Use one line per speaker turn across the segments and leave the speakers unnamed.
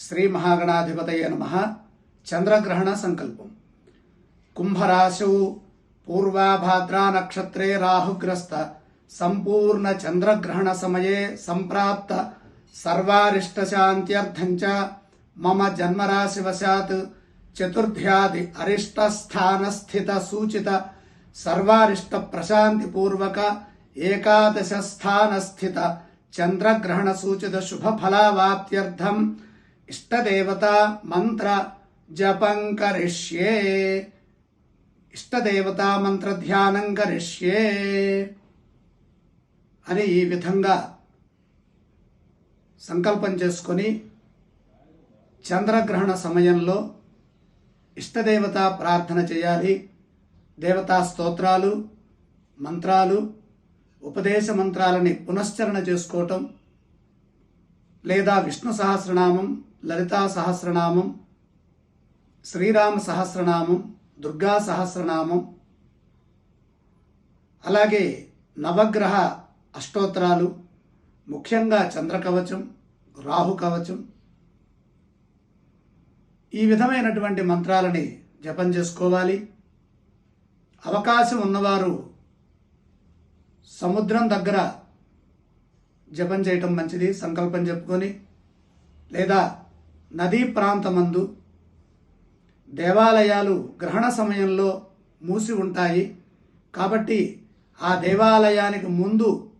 శ్రీ మహాగణాధిపతయ నమ. చంద్రగ్రహణ సంకల్పం. కుంభరాశౌ పూర్వాభాద్రా నక్షత్రే రాహుగ్రస్త. సంపూర్ణ చంద్రగ్రహణ సమయే సంప్రాప్త. సర్వారిష్టశాంత్యర్థంచ మమ జన్మరాశివశాత్. చతుర్థ్యాది అరిష్టస్థానస్థిత సూచిత. సర్వారిష్ట ప్రశాంతిపూర్వక ఏకాదశ స్థానస్థిత చంద్రగ్రహణ సూచిత శుభఫలావాప్త్యర్థం. ఇష్టదేవత మంత్ర జపం కరిష్యే. ఇష్టదేవత మంత్ర ధ్యానం కరిష్యే. అని ఈ విధంగా సంకల్పం చేసుకొని చంద్రగ్రహణ సమయంలో ఇష్టదేవత ప్రార్థన చేయాలి. దేవతా స్తోత్రాలు మంత్రాలు ఉపదేశ మంత్రాలని పునశ్చరణ చేసుకోవటం లేదా విష్ణు సహస్రనామం లలితా సహస్రనామం శ్రీరామ సహస్రనామం దుర్గా సహస్రనామం అలాగే నవగ్రహ అష్టోత్తరాలు ముఖ్యంగా చంద్రకవచం రాహు కవచం ఈ విధమైనటువంటి మంత్రాలని జపం చేసుకోవాలి. అవకాశం ఉన్నవారు సముద్రం దగ్గర జపం చేయటం మంచిది సంకల్పం చెప్పుకొని లేదా నదీ ప్రాంతమందు దేవాలయాలు గ్రహణ సమయంలో మూసి ఉంటాయి. కాబట్టి ఆ దేవాలయానికి ముందు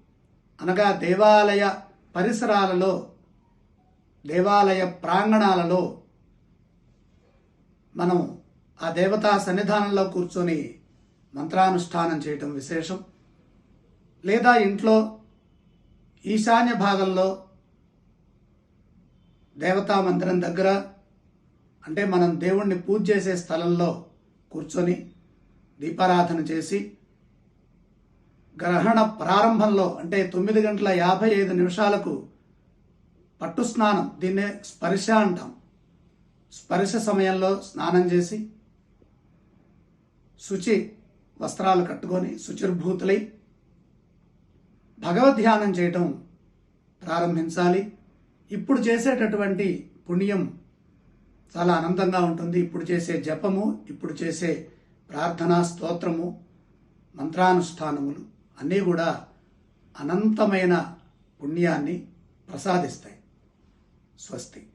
అనగా దేవాలయ పరిసరాలలో దేవాలయ ప్రాంగణాలలో మనం ఆ దేవతా సన్నిధానంలో కూర్చొని మంత్రానుష్ఠానం చేయటం విశేషం. లేదా ఇంట్లో ఈశాన్య భాగంలో దేవతా మందిరం దగ్గర అంటే మనం దేవుణ్ణి పూజ చేసే స్థలంలో కూర్చొని దీపారాధన చేసి గ్రహణ ప్రారంభంలో అంటే తొమ్మిది గంటల యాభై ఐదు నిమిషాలకు పట్టు స్నానం దీన్నే స్పర్శ అంటాం. స్పర్శ సమయంలో స్నానం చేసి శుచి వస్త్రాలు కట్టుకొని శుచిర్భూతులై భగవద్ ధ్యానం చేయటం ప్రారంభించాలి. ఇప్పుడు చేసేటటువంటి పుణ్యం చాలా అనంతంగా ఉంటుంది. ఇప్పుడు చేసే జపము ఇప్పుడు చేసే ప్రార్థనా స్తోత్రము మంత్రానుష్ఠానములు అన్నీ కూడా అనంతమైన పుణ్యాన్ని ప్రసాదిస్తాయి. స్వస్తి.